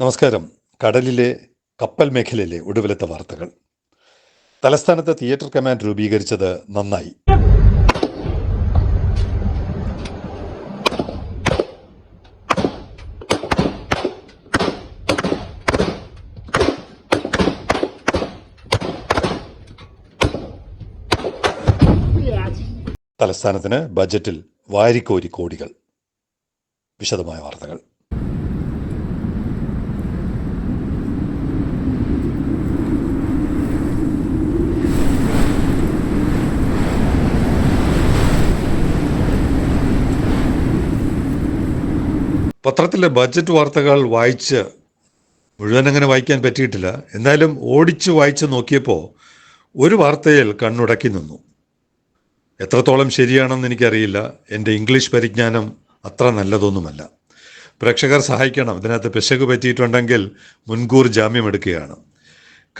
നമസ്കാരം. കടലിലെ കപ്പൽ മേഖലയിലെ ഒടുവിലത്തെ വാർത്തകൾ. തലസ്ഥാനത്ത് തിയേറ്റർ കമാൻഡ് രൂപീകരിച്ചത് നന്നായി. തലസ്ഥാനത്തിന് ബജറ്റിൽ വാരിക്കോരി കോടികൾ. വിശദമായ വാർത്തകൾ. പത്രത്തിലെ ബഡ്ജറ്റ് വാർത്തകൾ വായിച്ച് മുഴുവൻ അങ്ങനെ വായിക്കാൻ പറ്റിയിട്ടില്ല. എന്നാലും ഓടിച്ച് വായിച്ച് നോക്കിയപ്പോൾ ഒരു വാർത്തയിൽ കണ്ണുടക്കി നിന്നു. എത്രത്തോളം ശരിയാണെന്ന് എനിക്കറിയില്ല. എന്റെ ഇംഗ്ലീഷ് പരിജ്ഞാനം അത്ര നല്ലതൊന്നുമല്ല. പ്രേക്ഷകർ സഹായിക്കണം. ഇതിനകത്ത് പിശക് പറ്റിയിട്ടുണ്ടെങ്കിൽ മുൻകൂർ ജാമ്യം എടുക്കുകയാണ്.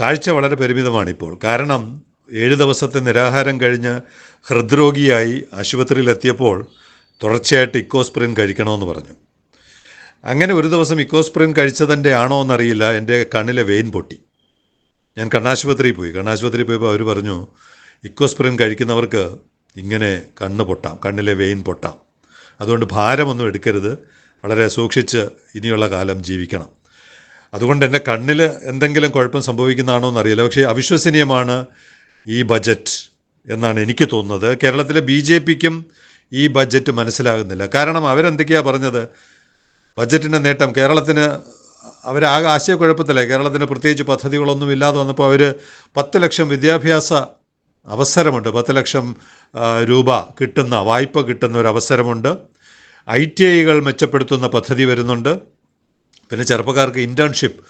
കാഴ്ച വളരെ പരിമിതമാണിപ്പോൾ. കാരണം ഏഴ് ദിവസത്തെ നിരാഹാരം കഴിഞ്ഞ് ഹൃദ്രോഗിയായി ആശുപത്രിയിലെത്തിയപ്പോൾ തുടർച്ചയായിട്ട് ഇക്കോസ്പ്രിൻ കഴിക്കണമെന്ന് പറഞ്ഞു. അങ്ങനെ ഒരു ദിവസം ഇക്കോസ്പ്രിൻ കഴിച്ചതിന്റെ ആണോ എന്നറിയില്ല. എന്റെ കണ്ണിലെ വെയിൻ പൊട്ടി. ഞാൻ കണ്ണാശുപത്രിയിൽ പോയി. കണ്ണാശുപത്രിയിൽ പോയപ്പോൾ അവർ പറഞ്ഞു ഇക്കോസ്പ്രിൻ കഴിക്കുന്നവർക്ക് ഇങ്ങനെ കണ്ണ് പൊട്ടാം കണ്ണിലെ വെയിൻ പൊട്ടാം. അതുകൊണ്ട് ഭാരമൊന്നും എടുക്കരുത്. വളരെ സൂക്ഷിച്ച് ഇനിയുള്ള കാലം ജീവിക്കണം. അതുകൊണ്ട് എന്റെ കണ്ണിൽ എന്തെങ്കിലും കുഴപ്പം സംഭവിക്കുന്നതാണോ എന്നറിയില്ല. പക്ഷേ അവിശ്വസനീയമാണ് ഈ ബജറ്റ് എന്നാണ് എനിക്ക് തോന്നുന്നത്. കേരളത്തിലെ ബി ജെ പിക്കും ഈ ബജറ്റ് മനസ്സിലാകുന്നില്ല. കാരണം അവരെന്തൊക്കെയാണ് പറഞ്ഞത്? ബജറ്റിന്റെ നേട്ടം കേരളത്തിന് അവരാകെ ആശയക്കുഴപ്പത്തിലെ കേരളത്തിന് പ്രത്യേകിച്ച് പദ്ധതികളൊന്നും ഇല്ലാതെ വന്നപ്പോൾ അവർ പത്ത് ലക്ഷം വിദ്യാഭ്യാസ അവസരമുണ്ട്. പത്ത് ലക്ഷം രൂപ കിട്ടുന്ന വായ്പ കിട്ടുന്ന ഒരു അവസരമുണ്ട്. ഐ ടി ഐകൾ മെച്ചപ്പെടുത്തുന്ന പദ്ധതി വരുന്നുണ്ട്. പിന്നെ ചെറുപ്പക്കാർക്ക് ഇന്റേൺഷിപ്പ്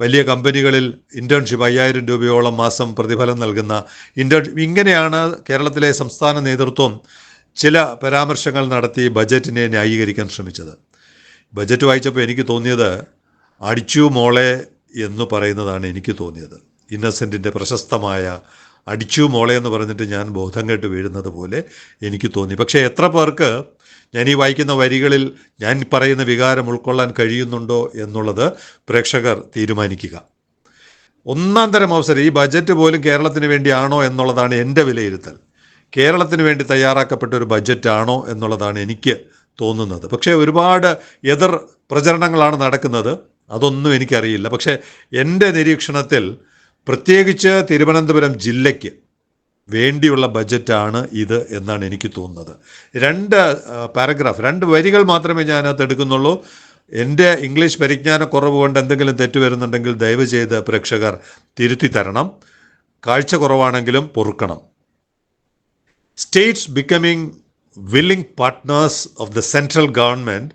വലിയ കമ്പനികളിൽ ഇന്റേൺഷിപ്പ് അയ്യായിരം രൂപയോളം മാസം പ്രതിഫലം നൽകുന്ന ഇന്റേൺഷിപ്പ് ഇങ്ങനെയാണ് കേരളത്തിലെ സംസ്ഥാന നേതൃത്വം ചില പരാമർശങ്ങൾ നടത്തി ബജറ്റിനെ ന്യായീകരിക്കാൻ ശ്രമിച്ചത്. ബജറ്റ് വായിച്ചപ്പോൾ എനിക്ക് തോന്നിയത് അടിച്ചു മോളെ എന്ന് പറയുന്നതാണ് എനിക്ക് തോന്നിയത്. ഇന്നസെന്റിന്റെ പ്രശസ്തമായ അടിച്ചു മോളെ എന്ന് പറഞ്ഞിട്ട് ഞാൻ ബോധം കേട്ട് വീഴുന്നത് പോലെ എനിക്ക് തോന്നി. പക്ഷേ എത്ര പേർക്ക് ഞാൻ ഈ വായിക്കുന്ന വരികളിൽ ഞാൻ പറയുന്ന വികാരം ഉൾക്കൊള്ളാൻ കഴിയുന്നുണ്ടോ എന്നുള്ളത് പ്രേക്ഷകർ തീരുമാനിക്കുക. ഒന്നാം തരം അവസരം ഈ ബജറ്റ് പോലും കേരളത്തിന് വേണ്ടിയാണോ എന്നുള്ളതാണ് എന്റെ വിലയിരുത്തൽ. കേരളത്തിന് വേണ്ടി തയ്യാറാക്കപ്പെട്ട ഒരു ബജറ്റ് ആണോ എന്നുള്ളതാണ് എനിക്ക് തോന്നുന്നത്. പക്ഷേ ഒരുപാട് എതിർ പ്രചരണങ്ങളാണ് നടക്കുന്നത്. അതൊന്നും എനിക്കറിയില്ല. പക്ഷേ എന്റെ നിരീക്ഷണത്തിൽ പ്രത്യേകിച്ച് തിരുവനന്തപുരം ജില്ലയ്ക്ക് വേണ്ടിയുള്ള ബജറ്റാണ് ഇത് എന്നാണ് എനിക്ക് തോന്നുന്നത്. രണ്ട് പാരഗ്രാഫ് രണ്ട് വരികൾ മാത്രമേ ഞാൻ അത് എടുക്കുന്നുള്ളൂ. എന്റെ ഇംഗ്ലീഷ് പരിജ്ഞാന കുറവ് കൊണ്ട് എന്തെങ്കിലും തെറ്റ് വരുന്നുണ്ടെങ്കിൽ ദയവ് ചെയ്ത് പ്രേക്ഷകർ തിരുത്തി തരണം. കാഴ്ച കുറവാണെങ്കിലും പൊറുക്കണം. States becoming willing partners of the central government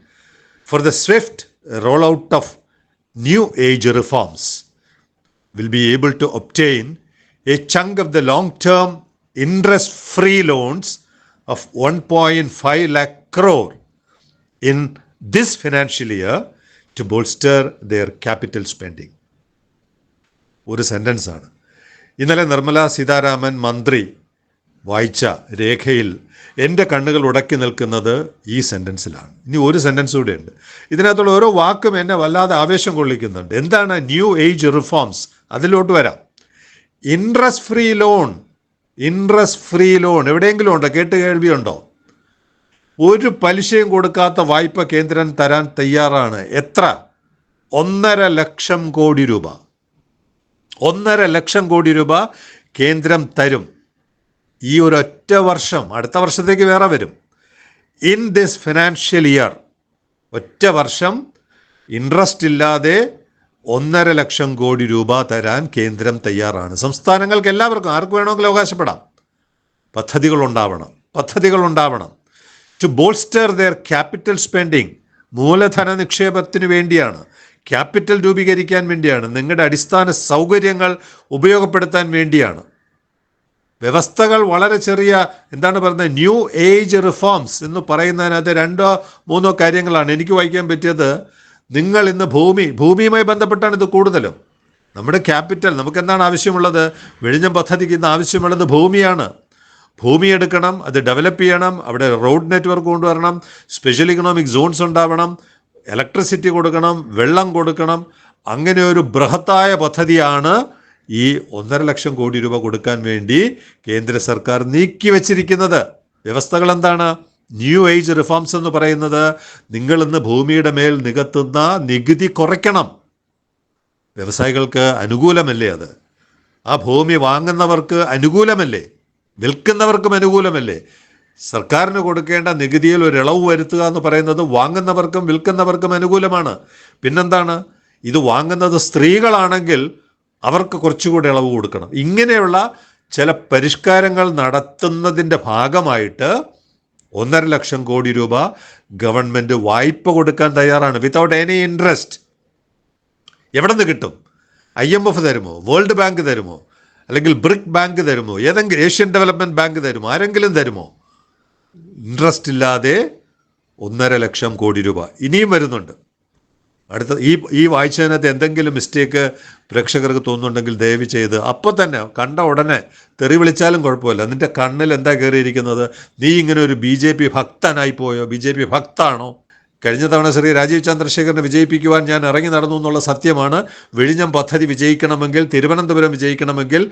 for the swift rollout of new age reforms will be able to obtain a chunk of the long term interest free loans of 1.5 lakh crore in this financial year to bolster their capital spending. ഒരു sentence ആണ് ഇന്നലെ നിർമ്മല സീതാരാമൻ മന്ത്രി വായിച്ച രേഖയിൽ എന്റെ കണ്ണുകൾ ഉടക്കി നിൽക്കുന്നത് ഈ സെന്റൻസിലാണ് ഇനി ഒരു സെന്റൻസ് ഉണ്ട് ഇതിനകത്തുള്ള ഓരോ വാക്കും എന്നെ വല്ലാതെ ആവേശം കൊള്ളിക്കുന്നുണ്ട്. എന്താണ് ന്യൂ ഏജ് റിഫോംസ്? അതിലോട്ട് വരാം. Interest free loan interest free loan എവിടെയെങ്കിലും ഉണ്ടോ? കേട്ട് കേൾവിയുണ്ടോ? ഒരു പലിശയും കൊടുക്കാത്ത വായ്പ കേന്ദ്രം തരാൻ തയ്യാറാണ്. എത്ര? ഒന്നര ലക്ഷം കോടി രൂപ. ഒന്നര ലക്ഷം കോടി രൂപ കേന്ദ്രം തരും. ഈ ഒരൊറ്റ വർഷം അടുത്ത വർഷത്തേക്ക് വേറെ വരും. ഇൻ ദിസ് ഫിനാൻഷ്യൽ ഇയർ ഒറ്റ വർഷം ഇൻട്രസ്റ്റ് ഇല്ലാതെ ഒന്നര ലക്ഷം കോടി രൂപ തരാൻ കേന്ദ്രം തയ്യാറാണ്. സംസ്ഥാനങ്ങൾക്ക് എല്ലാവർക്കും ആർക്ക് വേണമെങ്കിലും അവകാശപ്പെടാം. പദ്ധതികൾ ഉണ്ടാവണം പദ്ധതികൾ ഉണ്ടാവണം. To bolster their capital spending മൂലധന നിക്ഷേപത്തിന് വേണ്ടിയാണ് ക്യാപിറ്റൽ രൂപീകരിക്കാൻ വേണ്ടിയാണ് നിങ്ങളുടെ അടിസ്ഥാന സൗകര്യങ്ങൾ ഉപയോഗപ്പെടുത്താൻ വേണ്ടിയാണ്. വ്യവസ്ഥകൾ വളരെ ചെറിയ എന്താണ് പറയുന്നത് ന്യൂ ഏജ് റിഫോംസ് എന്ന് പറയുന്നതിനകത്ത് രണ്ടോ മൂന്നോ കാര്യങ്ങളാണ് എനിക്ക് വായിക്കാൻ പറ്റിയത്. നിങ്ങൾ ഇന്ന് ഭൂമി ഭൂമിയുമായി ബന്ധപ്പെട്ടാണ് ഇത് കൂടുതലും. നമ്മുടെ ക്യാപിറ്റൽ നമുക്ക് എന്താണ് ആവശ്യമുള്ളത്? വെളിഞ്ഞം പദ്ധതിക്ക് ഇന്ന് ആവശ്യമുള്ളത് ഭൂമിയാണ്. ഭൂമി എടുക്കണം അത് ഡെവലപ്പ് ചെയ്യണം അവിടെ റോഡ് നെറ്റ്വർക്ക് കൊണ്ടുവരണം സ്പെഷ്യൽ ഇക്കണോമിക് സോൺസ് ഉണ്ടാവണം ഇലക്ട്രിസിറ്റി കൊടുക്കണം വെള്ളം കൊടുക്കണം അങ്ങനെ ഒരു ബൃഹത്തായ പദ്ധതിയാണ് ഈ ഒന്നര ലക്ഷം കോടി രൂപ കൊടുക്കാൻ വേണ്ടി കേന്ദ്ര സർക്കാർ നീക്കി വച്ചിരിക്കുന്നത്. വ്യവസ്ഥകൾ എന്താണ്? ന്യൂ ഏജ് റിഫോംസ് എന്ന് പറയുന്നത് നിങ്ങൾ ഇന്ന് ഭൂമിയുടെ മേൽ നികത്തുന്ന നികുതി കുറയ്ക്കണം. വ്യവസായികൾക്ക് അനുകൂലമല്ലേ അത്? ആ ഭൂമി വാങ്ങുന്നവർക്ക് അനുകൂലമല്ലേ? വിൽക്കുന്നവർക്കും അനുകൂലമല്ലേ? സർക്കാരിന് കൊടുക്കേണ്ട നികുതിയിൽ ഒരു ഇളവ് വരുത്തുക എന്ന് പറയുന്നത് വാങ്ങുന്നവർക്കും വിൽക്കുന്നവർക്കും അനുകൂലമാണ്. പിന്നെന്താണ്? ഇത് വാങ്ങുന്നത് സ്ത്രീകളാണെങ്കിൽ അവർക്ക് കുറച്ചുകൂടി ഇളവ് കൊടുക്കണം. ഇങ്ങനെയുള്ള ചില പരിഷ്കാരങ്ങൾ നടത്തുന്നതിന്റെ ഭാഗമായിട്ട് ഒന്നര ലക്ഷം കോടി രൂപ ഗവൺമെന്റ് വായ്പ കൊടുക്കാൻ തയ്യാറാണ്. വിത്തൗട്ട് എനി ഇൻട്രസ്റ്റ് എവിടെ നിന്ന് കിട്ടും? ഐ എം എഫ് തരുമോ? വേൾഡ് ബാങ്ക് തരുമോ? അല്ലെങ്കിൽ ബ്രിക് ബാങ്ക് തരുമോ? ഏതെങ്കിലും ഏഷ്യൻ ഡെവലപ്മെന്റ് ബാങ്ക് തരുമോ? ആരെങ്കിലും തരുമോ? ഇൻട്രസ്റ്റ് ഇല്ലാതെ ഒന്നര ലക്ഷം കോടി രൂപ. ഇനിയും വരുന്നുണ്ട്. അടുത്ത ഈ ഈ വായിച്ചതിനകത്ത് എന്തെങ്കിലും മിസ്റ്റേക്ക് പ്രേക്ഷകർക്ക് തോന്നുന്നുണ്ടെങ്കിൽ ദയവ് ചെയ്ത് അപ്പോൾ തന്നെ കണ്ട ഉടനെ തെറി വിളിച്ചാലും കുഴപ്പമില്ല. നിന്റെ കണ്ണിൽ എന്താ കയറിയിരിക്കുന്നത്? നീ ഇങ്ങനെ ഒരു ബി ജെ പി ഭക്തനായി പോയോ? ബി ജെ പി ഭക്താണോ? കഴിഞ്ഞ തവണ ശ്രീ രാജീവ് ചന്ദ്രശേഖരനെ വിജയിപ്പിക്കുവാൻ ഞാൻ ഇറങ്ങി നടന്നു എന്നുള്ള സത്യമാണ്. വിഴിഞ്ഞം പദ്ധതി വിജയിക്കണമെങ്കിൽ തിരുവനന്തപുരം വിജയിക്കണമെങ്കിൽ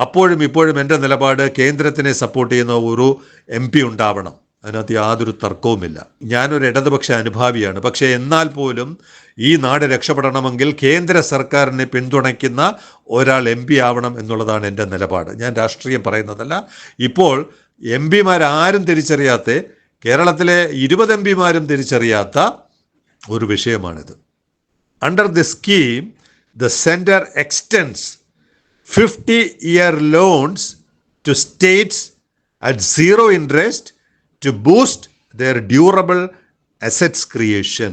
അപ്പോഴും ഇപ്പോഴും എന്റെ നിലപാട് കേന്ദ്രത്തിനെ സപ്പോർട്ട് ചെയ്യുന്ന ഒരു എം ഉണ്ടാവണം. അതിനകത്ത് യാതൊരു തർക്കവുമില്ല. ഞാനൊരു ഇടതുപക്ഷ അനുഭാവിയാണ്. പക്ഷേ എന്നാൽ പോലും ഈ നാട് രക്ഷപ്പെടണമെങ്കിൽ കേന്ദ്ര സർക്കാരിനെ പിന്തുണയ്ക്കുന്ന ഒരാൾ എം പി ആവണം എന്നുള്ളതാണ് എന്റെ നിലപാട്. ഞാൻ രാഷ്ട്രീയം പറയുന്നതല്ല. ഇപ്പോൾ എം പിമാരാരും തിരിച്ചറിയാത്ത കേരളത്തിലെ ഇരുപത് എം പിമാരും തിരിച്ചറിയാത്ത ഒരു വിഷയമാണിത്. Under the scheme the centre extends fifty year loans to states at zero interest to boost their durable assets creation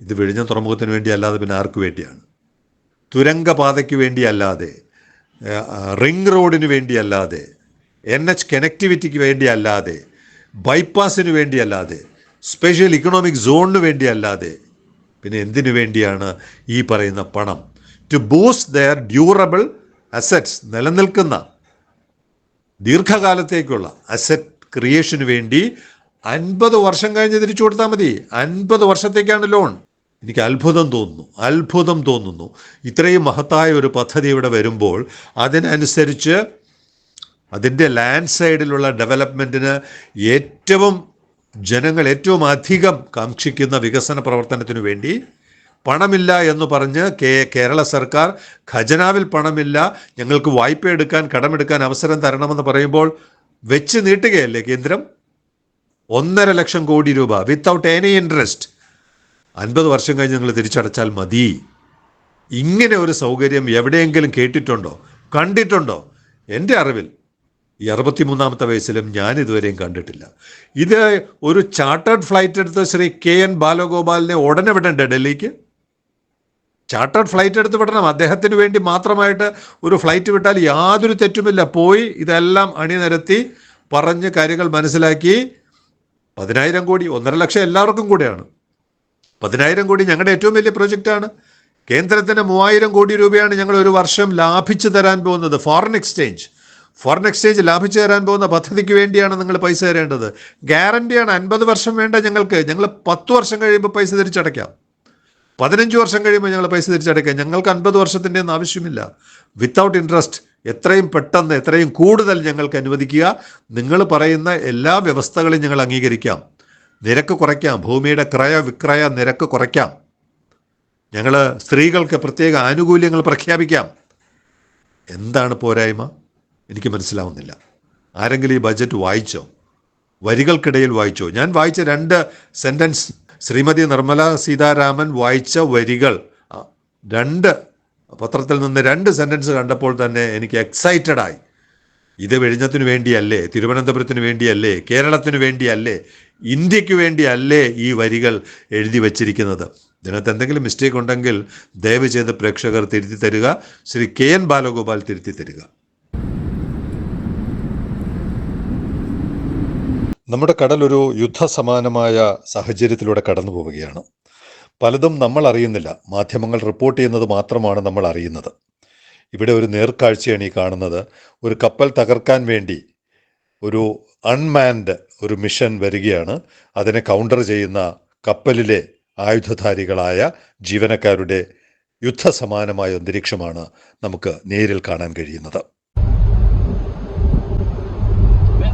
ഇത് വിഴിഞ്ഞ തുറമുഖത്തിന് വേണ്ടി അല്ലാതെ പിന്നെ ആർക്ക് വേണ്ടിയാണ്? തുരങ്കപാതയ്ക്ക് വേണ്ടി അല്ലാതെ റിംഗ് റോഡിന് വേണ്ടി അല്ലാതെ എൻ എച്ച് കണക്ടിവിറ്റിക്ക് വേണ്ടി അല്ലാതെ ബൈപ്പാസിന് വേണ്ടി അല്ലാതെ സ്പെഷ്യൽ ഇക്കണോമിക് സോണിന് വേണ്ടി അല്ലാതെ പിന്നെ എന്തിനു വേണ്ടിയാണ് ഈ പറയുന്ന പണം? To boost their durable assets നിലനിൽക്കുന്ന ദീർഘകാലത്തേക്കുള്ള അസറ്റ് ക്രിയേഷന് വേണ്ടി അൻപത് വർഷം കഴിഞ്ഞ് തിരിച്ചു കൊടുത്താൽ മതി. അൻപത് വർഷത്തേക്കാണ് ലോൺ. എനിക്ക് അത്ഭുതം തോന്നുന്നു. അത്ഭുതം തോന്നുന്നു. ഇത്രയും മഹത്തായ ഒരു പദ്ധതി ഇവിടെ വരുമ്പോൾ അതിനനുസരിച്ച് അതിന്റെ ലാൻഡ് സൈഡിലുള്ള ഡെവലപ്മെന്റിന് ഏറ്റവും ജനങ്ങൾ ഏറ്റവും അധികം കാക്ഷിക്കുന്ന വികസന പ്രവർത്തനത്തിനു വേണ്ടി പണമില്ല എന്ന് പറഞ്ഞ് കേരള സർക്കാർ ഖജനാവിൽ പണമില്ല. ഞങ്ങൾക്ക് വായ്പ എടുക്കാൻ കടമെടുക്കാൻ അവസരം തരണമെന്ന് പറയുമ്പോൾ വെച്ച് നീട്ടുകയല്ലേ കേന്ദ്രം? ഒന്നര ലക്ഷം കോടി രൂപ വിത്തൗട്ട് എനി ഇൻട്രസ്റ്റ് അൻപത് വർഷം കഴിഞ്ഞ് ഞങ്ങൾ തിരിച്ചടച്ചാൽ മതി. ഇങ്ങനെ ഒരു സൗകര്യം എവിടെയെങ്കിലും കേട്ടിട്ടുണ്ടോ? കണ്ടിട്ടുണ്ടോ? എന്റെ അറിവിൽ ഈ അറുപത്തിമൂന്നാമത്തെ വയസ്സിലും ഞാൻ ഇതുവരെയും കണ്ടിട്ടില്ല. ഇത് ഒരു ചാർട്ടേഡ് ഫ്ലൈറ്റ് എടുത്ത് ശ്രീ കെ എൻ ബാലഗോപാലിനെ ഉടനെ വിടണ്ടേ ഡൽഹിക്ക്? ചാർട്ടേഡ് ഫ്ലൈറ്റ് എടുത്ത് വിടണം. അദ്ദേഹത്തിന് വേണ്ടി മാത്രമായിട്ട് ഒരു ഫ്ലൈറ്റ് വിട്ടാൽ യാതൊരു തെറ്റുമില്ല. പോയി ഇതെല്ലാം അണിനിരത്തി പറഞ്ഞ് കാര്യങ്ങൾ മനസ്സിലാക്കി. പതിനായിരം കോടി ഒന്നര ലക്ഷം എല്ലാവർക്കും കൂടെയാണ്. പതിനായിരം കോടി ഞങ്ങളുടെ ഏറ്റവും വലിയ പ്രൊജക്റ്റാണ്. കേന്ദ്രത്തിന് മൂവായിരം കോടി രൂപയാണ് ഞങ്ങൾ ഒരു വർഷം ലാഭിച്ചു തരാൻ പോകുന്നത്. ഫോറിൻ എക്സ്ചേഞ്ച് ഫോറിൻ എക്സ്ചേഞ്ച് ലാഭിച്ചു തരാൻ പോകുന്ന പദ്ധതിക്ക് വേണ്ടിയാണ് നിങ്ങൾ പൈസ തരേണ്ടത്. ഗ്യാരണ്ടിയാണ് അൻപത് വർഷം വേണ്ട ഞങ്ങൾക്ക്. ഞങ്ങൾ പത്ത് വർഷം കഴിയുമ്പോൾ പൈസ തിരിച്ചടയ്ക്കാം. പതിനഞ്ച് വർഷം കഴിയുമ്പോൾ ഞങ്ങൾ പൈസ തിരിച്ചടയ്ക്കാം. ഞങ്ങൾക്ക് അൻപത് വർഷത്തിന്റെ ഒന്നും ആവശ്യമില്ല. വിത്തൗട്ട് ഇൻട്രസ്റ്റ് എത്രയും പെട്ടെന്ന് എത്രയും കൂടുതൽ ഞങ്ങൾക്ക് അനുവദിക്കുക. നിങ്ങൾ പറയുന്ന എല്ലാ വ്യവസ്ഥകളും ഞങ്ങൾ അംഗീകരിക്കാം. നിരക്ക് കുറയ്ക്കാം. ഭൂമിയുടെ ക്രയ വിക്രയ നിരക്ക് കുറയ്ക്കാം. ഞങ്ങൾ സ്ത്രീകൾക്ക് പ്രത്യേക ആനുകൂല്യങ്ങൾ പ്രഖ്യാപിക്കാം. എന്താണ് പോരായ്മ? എനിക്ക് മനസ്സിലാവുന്നില്ല. ആരെങ്കിലും ഈ ബജറ്റ് വായിച്ചോ? വരികൾക്കിടയിൽ വായിച്ചോ? ഞാൻ വായിച്ച രണ്ട് സെന്റൻസ് ശ്രീമതി നിർമ്മല സീതാരാമൻ വായിച്ച വരികൾ രണ്ട് പത്രത്തിൽ നിന്ന് രണ്ട് സെന്റൻസ് കണ്ടപ്പോൾ തന്നെ എനിക്ക് എക്സൈറ്റഡായി ഇത് വെഴിഞ്ഞത്തിന് വേണ്ടിയല്ലേ തിരുവനന്തപുരത്തിന് വേണ്ടിയല്ലേ കേരളത്തിന് വേണ്ടിയല്ലേ ഇന്ത്യയ്ക്ക് വേണ്ടിയല്ലേ ഈ വരികൾ എഴുതി വച്ചിരിക്കുന്നത്? ഇതിനകത്ത് എന്തെങ്കിലും മിസ്റ്റേക്ക് ഉണ്ടെങ്കിൽ ദയവ് ചെയ്ത് പ്രേക്ഷകർ തിരുത്തി തരിക ശ്രീ കെ എൻ ബാലഗോപാൽ തിരുത്തി തരിക. നമ്മുടെ കടൽ ഒരു യുദ്ധസമാനമായ സാഹചര്യത്തിലൂടെ കടന്നു പോവുകയാണ്. പലതും നമ്മൾ അറിയുന്നില്ല. മാധ്യമങ്ങൾ റിപ്പോർട്ട് ചെയ്യുന്നത് മാത്രമാണ് നമ്മൾ അറിയുന്നത്. ഇവിടെ ഒരു നേർക്കാഴ്ചയാണ് ഈ കാണുന്നത്. ഒരു കപ്പൽ തകർക്കാൻ വേണ്ടി ഒരു അൺമാൻഡ് ഒരു മിഷൻ വരികയാണ്. അതിനെ കൗണ്ടർ ചെയ്യുന്ന കപ്പലിലെ ആയുധധാരികളായ ജീവനക്കാരുടെ യുദ്ധസമാനമായ അന്തരീക്ഷമാണ് നമുക്ക് നേരിൽ കാണാൻ കഴിയുന്നത്.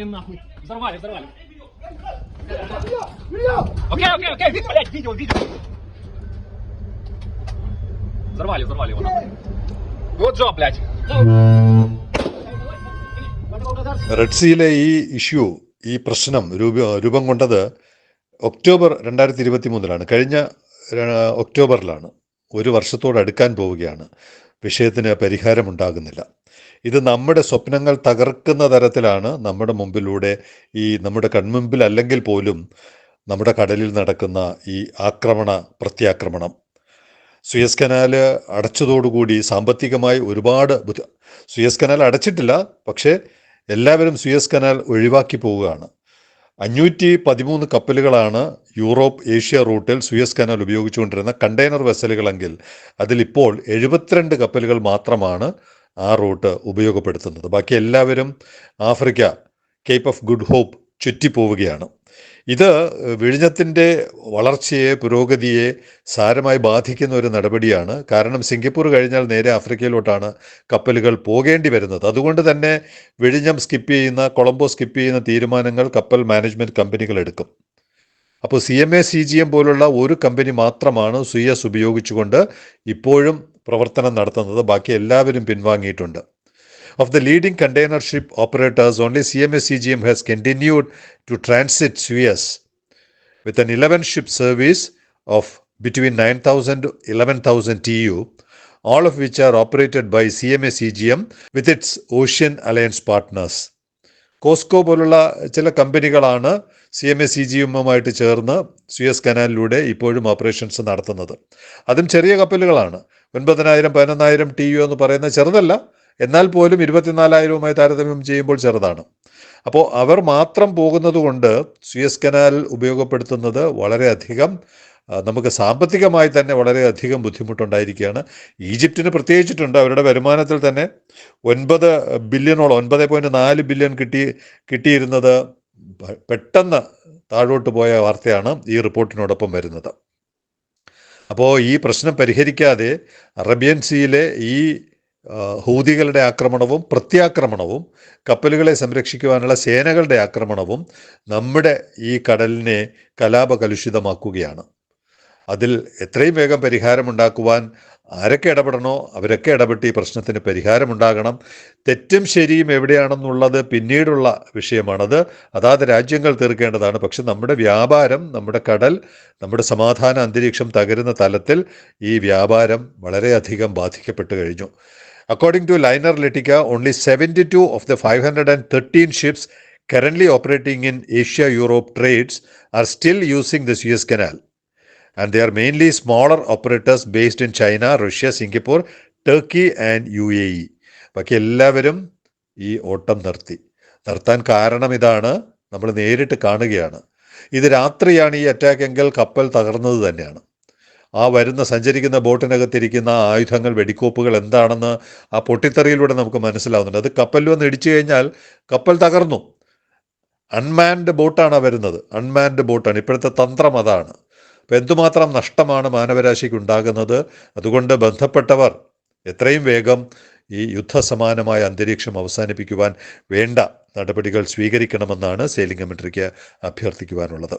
Попали нахуй. Взорвали, взорвали. Video! Окей, окей, окей. Ви- Блять, видео, видео. Взорвали, взорвали его. нахуй. Good job, блять. റെഡ് സീയിലെ ഈ ഇഷ്യൂ ഈ പ്രശ്നം രൂപ രൂപം കൊണ്ടത് ഒക്ടോബർ രണ്ടായിരത്തി ഇരുപത്തി മൂന്നിലാണ് കഴിഞ്ഞ ര- ഒക്ടോബറിലാണ് ഒരു വർഷത്തോട് അടുക്കാൻ പോവുകയാണ് വിഷയത്തിന് പരിഹാരമുണ്ടാകുന്നില്ല ഇത് നമ്മുടെ സ്വപ്നങ്ങൾ തകർക്കുന്ന തരത്തിലാണ് നമ്മുടെ മുമ്പിലൂടെ ഈ നമ്മുടെ കൺമുമ്പിൽ അല്ലെങ്കിൽ പോലും നമ്മുടെ കടലിൽ നടക്കുന്ന ഈ ആക്രമണ പ്രത്യാക്രമണം. സുയസ് കനാല് അടച്ചതോടുകൂടി സാമ്പത്തികമായി ഒരുപാട് സുയസ് കനാൽ അടച്ചിട്ടില്ല പക്ഷേ എല്ലാവരും സുയസ് കനാൽ ഒഴിവാക്കി പോവുകയാണ്. അഞ്ഞൂറ്റി പതിമൂന്ന് കപ്പലുകളാണ് യൂറോപ്പ് ഏഷ്യ റൂട്ടിൽ സുയസ് കനാൽ ഉപയോഗിച്ചുകൊണ്ടിരുന്ന കണ്ടെയ്നർ വെസലുകളെങ്കിൽ അതിലിപ്പോൾ എഴുപത്തിരണ്ട് കപ്പലുകൾ മാത്രമാണ് ആ റൂട്ട് ഉപയോഗപ്പെടുത്തുന്നത്. ബാക്കി എല്ലാവരും Africa Cape of Good Hope ചുറ്റിപ്പോവുകയാണ്. ഇത് വിഴിഞ്ഞത്തിന്റെ വളർച്ചയെ പുരോഗതിയെ സാരമായി ബാധിക്കുന്ന ഒരു നടപടിയാണ്. കാരണം സിംഗപ്പൂർ കഴിഞ്ഞാൽ നേരെ ആഫ്രിക്കയിലോട്ടാണ് കപ്പലുകൾ പോകേണ്ടി വരുന്നത്. അതുകൊണ്ട് തന്നെ വിഴിഞ്ഞം സ്കിപ്പ് ചെയ്യുന്ന കൊളംബോ സ്കിപ്പ് ചെയ്യുന്ന തീരുമാനങ്ങൾ കപ്പൽ മാനേജ്മെന്റ് കമ്പനികൾ എടുക്കും. അപ്പോൾ C M A C G M പോലുള്ള ഒരു കമ്പനി മാത്രമാണ് സുയസ് ഉപയോഗിച്ചുകൊണ്ട് ഇപ്പോഴും പ്രവർത്തനം നടത്തുന്നത് ബാക്കി എല്ലാവരും പിൻവാങ്ങിയിട്ടുണ്ട്. Of the leading container ship operators only C M A C G M has continued to transit Suez with N eleven ship service of between nine thousand eleven thousand T U all of which are operated by C M A C G M with its ocean alliance partners Costco പോലുള്ള ചില കമ്പനികളാണ് C M A C G എമ്മുമായിട്ട് ചേർന്ന് Suez കനാലിലൂടെ ഇപ്പോഴും operations നടത്തുന്നത്. അതും ചെറിയ കപ്പലുകളാണ്. ഒൻപതിനായിരം പതിനൊന്നായിരം T U എന്ന് പറയുന്ന ചെറുതല്ല. എന്നാൽ പോലും ഇരുപത്തിനാലായിരവുമായി താരതമ്യം ചെയ്യുമ്പോൾ ചെറുതാണ്. അപ്പോൾ അവർ മാത്രം പോകുന്നത് കൊണ്ട് സുയസ് കനാൽ ഉപയോഗപ്പെടുത്തുന്നത് വളരെയധികം നമുക്ക് സാമ്പത്തികമായി തന്നെ വളരെയധികം ബുദ്ധിമുട്ടുണ്ടായിരിക്കുകയാണ്. ഈജിപ്തിന് പ്രത്യേകിച്ചിട്ടുണ്ട്. അവരുടെ വരുമാനത്തിൽ തന്നെ ഒൻപത് ബില്യണോളം ഒൻപത് പോയിന്റ് നാല് ബില്യൺ കിട്ടി കിട്ടിയിരുന്നത് പെട്ടെന്ന് താഴോട്ട് പോയ വാർത്തയാണ് ഈ റിപ്പോർട്ടിനോടൊപ്പം വരുന്നത്. അപ്പോൾ ഈ പ്രശ്നം പരിഹരിക്കാതെ അറബിയൻ സീയിലെ ഈ ഹൂതികളുടെ ആക്രമണവും പ്രത്യാക്രമണവും കപ്പലുകളെ സംരക്ഷിക്കുവാനുള്ള സേനകളുടെ ആക്രമണവും നമ്മുടെ ഈ കടലിനെ കലാപകലുഷിതമാക്കുകയാണ്. അതിൽ എത്രയും വേഗം പരിഹാരമുണ്ടാക്കുവാൻ ആരൊക്കെ ഇടപെടണോ അവരൊക്കെ ഇടപെട്ട് ഈ പ്രശ്നത്തിന് പരിഹാരമുണ്ടാകണം. തെറ്റും ശരിയും എവിടെയാണെന്നുള്ളത് പിന്നീടുള്ള വിഷയമാണത്. അതാത് രാജ്യങ്ങൾ തീർക്കേണ്ടതാണ്. പക്ഷെ നമ്മുടെ വ്യാപാരം നമ്മുടെ കടൽ നമ്മുടെ സമാധാന അന്തരീക്ഷം തകരുന്ന തലത്തിൽ ഈ വ്യാപാരം വളരെയധികം ബാധിക്കപ്പെട്ടു കഴിഞ്ഞു. According to Linerlytica only seventy two of the 72 hundred and 513 ships currently operating in Asia Europe trades are still using the Suez Canal. And they are mainly smaller operators based in China, Russia, Singapore, Turkey, and UAE. ബാക്കി എല്ലാവരും ഈ ഓട്ടം നിർത്തി. നിർത്താൻ കാരണം ഇതാണ്. നമ്മൾ നേരിട്ട് കാണുകയാണ്. ഇത് രാത്രിയാണ് ഈ അറ്റാക്ക് എങ്കിൽ കപ്പൽ തകർന്നത് തന്നെയാണ്. ആ വരുന്ന സഞ്ചരിക്കുന്ന ബോട്ടിനകത്തിരിക്കുന്ന ആയുധങ്ങൾ വെടിക്കോപ്പുകൾ എന്താണെന്ന് ആ പൊട്ടിത്തെറിയിലൂടെ നമുക്ക് മനസ്സിലാവുന്നുണ്ട്. അത് കപ്പൽ വന്ന് ഇടിച്ചു കഴിഞ്ഞാൽ കപ്പൽ തകർന്നു. അൺമാൻഡ് ബോട്ടാണ് വരുന്നത്. അൺമാൻഡ് ബോട്ടാണ് ഇപ്പോഴത്തെ തന്ത്രം അതാണ്. അപ്പം എന്തുമാത്രം നഷ്ടമാണ് മാനവരാശിക്ക് ഉണ്ടാകുന്നത് അതുകൊണ്ട് ബന്ധപ്പെട്ടവർ എത്രയും വേഗം ഈ യുദ്ധസമാനമായ അന്തരീക്ഷം അവസാനിപ്പിക്കുവാൻ വേണ്ട നടപടികൾ സ്വീകരിക്കണമെന്നാണ് സെയിലിംഗ് കമ്മിറ്ററിക്ക് അഭ്യർത്ഥിക്കുവാനുള്ളത്.